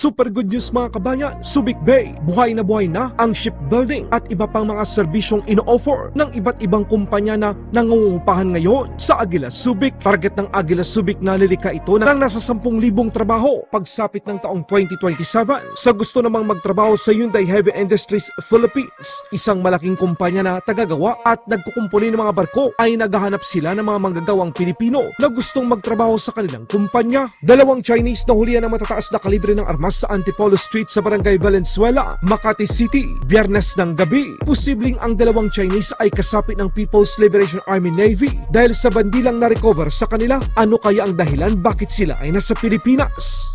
Super good news mga kabayan, Subic Bay, buhay na buhay na ang shipbuilding at iba pang mga serbisyong ino-offer ng iba't ibang kumpanya na nangungupahan ngayon sa Agila Subic. Target ng Agila Subic na lilika ito ng nasa 10,000 trabaho pagsapit ng taong 2027. Sa gusto namang magtrabaho sa Hyundai Heavy Industries Philippines, isang malaking kumpanya na tagagawa at nagkukumpuni ng mga barko ay naghahanap sila ng mga manggagawang Pilipino na gustong magtrabaho sa kanilang kumpanya. Dalawang Chinese na hulihan ng matataas na kalibre ng armas sa Antipolo Street sa Barangay Valenzuela, Makati City, biyernes ng gabi. Posibleng ang dalawang Chinese ay kasapit ng People's Liberation Army Navy dahil sa bandilang na-recover sa kanila. Ano kaya ang dahilan bakit sila ay nasa Pilipinas?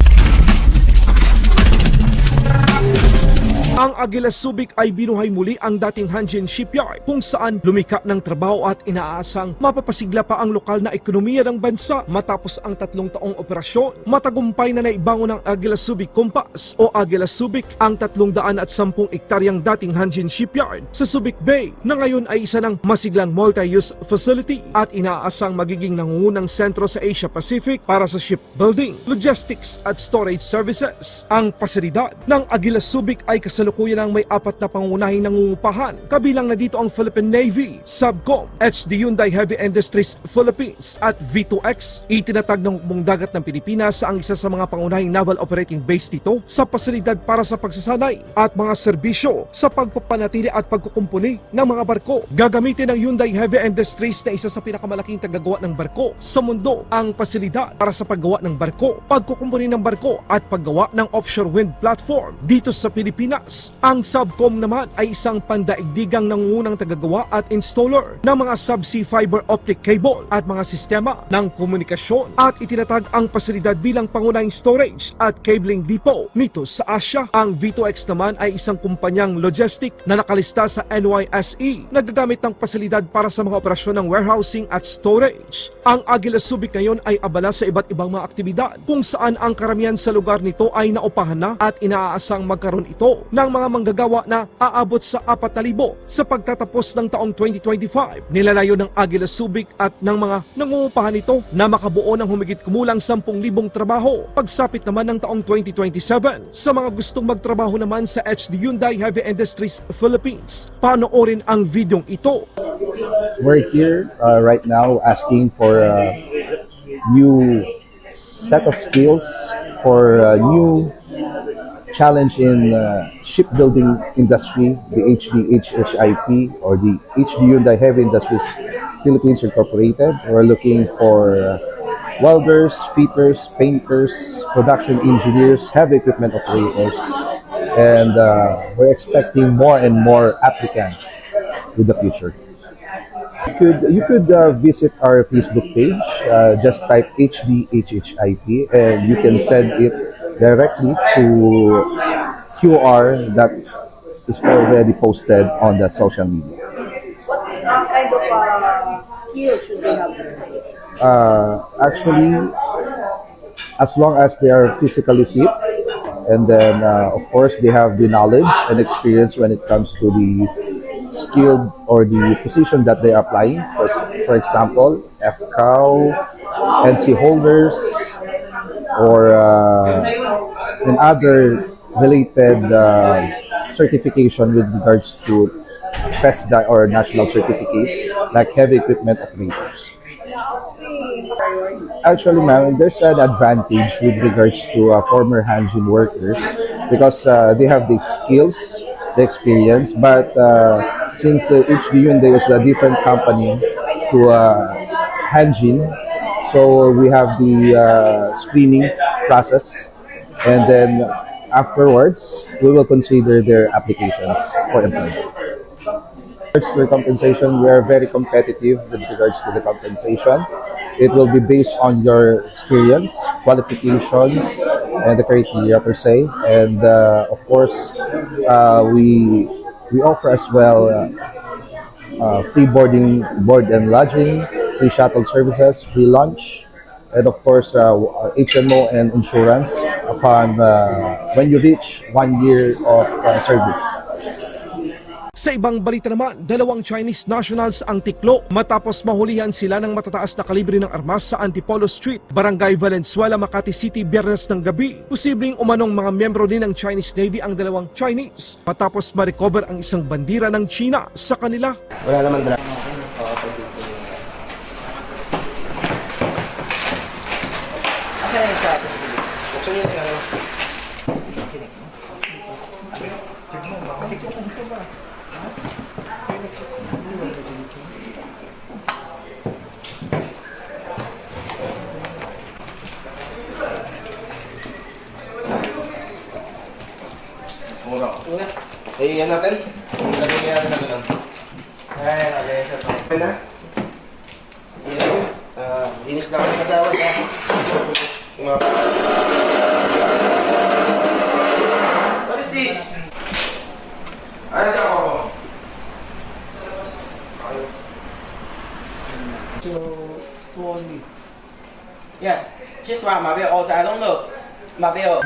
Ang Agila Subic ay binuhay muli ang dating Hanjin Shipyard kung saan lumikha ng trabaho at inaasang mapapasigla pa ang lokal na ekonomiya ng bansa matapos ang tatlong taong operasyon. Matagumpay na naibangon ng Agila Subic Compass o Agila Subic ang 310 ektaryang dating Hanjin Shipyard sa Subic Bay na ngayon ay isa ng masiglang multi-use facility at inaasang magiging nangungunang sentro sa Asia Pacific para sa shipbuilding, logistics at storage services. Ang pasilidad ng Agila Subic ay kasalukuyan ng may apat na pangunahing nangungupahan. Kabilang na dito ang Philippine Navy, Subcom, HD Hyundai Heavy Industries Philippines at V2X. Itinatag ng hukbong dagat ng Pilipinas sa ang isa sa mga pangunahing naval operating base dito sa pasilidad para sa pagsasanay at mga serbisyo sa pagpapanatili at pagkukumpuni ng mga barko. Gagamitin ng Hyundai Heavy Industries na isa sa pinakamalaking tagagawa ng barko sa mundo ang pasilidad para sa paggawa ng barko, pagkukumpuni ng barko at paggawa ng offshore wind platform dito sa Pilipinas. Ang Subcom naman ay isang pandaigdigang nangungunang tagagawa at installer ng mga subsea fiber optic cable at mga sistema ng komunikasyon at itinatag ang pasilidad bilang pangunahing storage at cabling depot nito sa Asia. Ang V2X naman ay isang kumpanyang logistic na nakalista sa NYSE na gagamit ng pasilidad para sa mga operasyon ng warehousing at storage. Ang Agila Subic ngayon ay abala sa iba't ibang mga aktibidad kung saan ang karamihan sa lugar nito ay naupahan na at inaasang magkaroon ito ng mga manggagawa na aabot sa 4,000 sa pagtatapos ng taong 2025. Nilalayo ng Agila Subic at ng mga nangungupahan nito na makabuo ng humigit kumulang 10,000 trabaho pagsapit naman ng taong 2027. Sa mga gustong magtrabaho naman sa HD Hyundai Heavy Industries Philippines, panoorin ang videong ito. We're here uh, right now asking for a new set of skills for a new challenge in uh, shipbuilding industry, the HDHHIP or the HD Hyundai Heavy Industries Philippines Incorporated. We're looking for uh, welders, fitters, painters, production engineers, heavy equipment operators, and uh, we're expecting more and more applicants with the future. You could you could uh, visit our Facebook page. Uh, just type HDHHIP, and you can send it directly to QR that is already posted on the social media. What kind of uh, skill should they have? Uh, actually, as long as they are physically fit, and then uh, of course they have the knowledge and experience when it comes to the skill or the position that they are applying. For, for example, FCOW, NC holders, or uh, and other related uh, certification with regards to PESDA or national certificates like heavy equipment operators. Actually, ma'am, there's an advantage with regards to uh, former Hanjin workers because uh, they have the skills, the experience, but uh, since uh, HD Hyundai is a different company to uh, Hanjin, so we have the uh, screening process, and then afterwards, we will consider their applications for employment. regards to compensation, we are very competitive with regards to the compensation. It will be based on your experience, qualifications, and the criteria per se. And uh, of course, uh, we we offer as well uh, uh, free boarding, board and lodging, free shuttle services, free lunch, and of course uh, HMO and insurance upon uh, when you reach one year of uh, service. Sa ibang balita naman, dalawang Chinese nationals ang tiklo matapos mahulihan sila ng matataas na kalibre ng armas sa Antipolo Street, Barangay Valenzuela, Makati City, biyernes ng gabi. Posibleng umanong mga miyembro din ng Chinese Navy ang dalawang Chinese matapos ma-recover ang isang bandira ng China sa kanila. Wala naman dala. Na yung sa atin? Gusto niyo yung ano? Eh, yan natin. Lagyan niya natin na ganun. Ay, lagyan siya to. Okay na? Yan. Ah, linis lang ang nagawad ha. Yung mga What is this? Ano sa ako? To, to only. Yeah, just one Mabel also, I don't know. Mabel.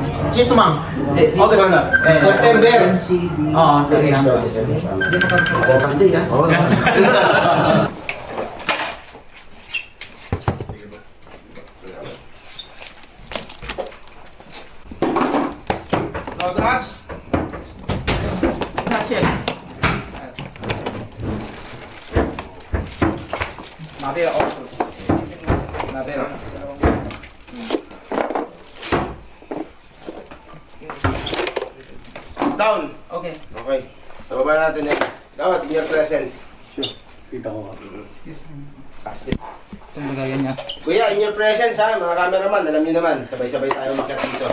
months. This August one, na. Eh, September. Oo, sige. Pandi, ha? Oo. Drugs? Not yet. Mabel also. Mabel. Down. Okay. Okay. Sa baba natin yan. Dapat in your presence. Pasti. Itong lagayan niya. Kuya, in your presence ha, mga cameraman, alam niyo naman, sabay-sabay tayo makiat dito.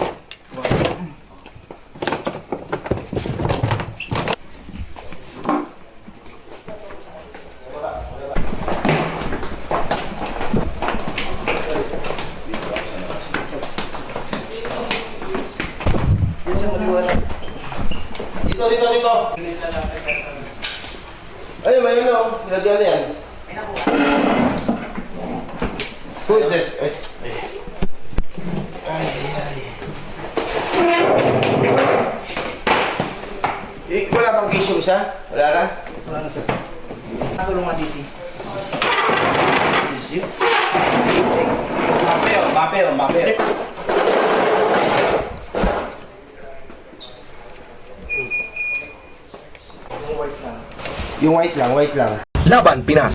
Dito, dito, dito. Ay, may ano, nilagyan na yan. Who is this? Ay. Ay, ay. Eh, wala bang case yung isa? Wala ka? Natulong nga DC. Mabel, Mabel, Mabel. Yung white lang, white lang. Laban Pinas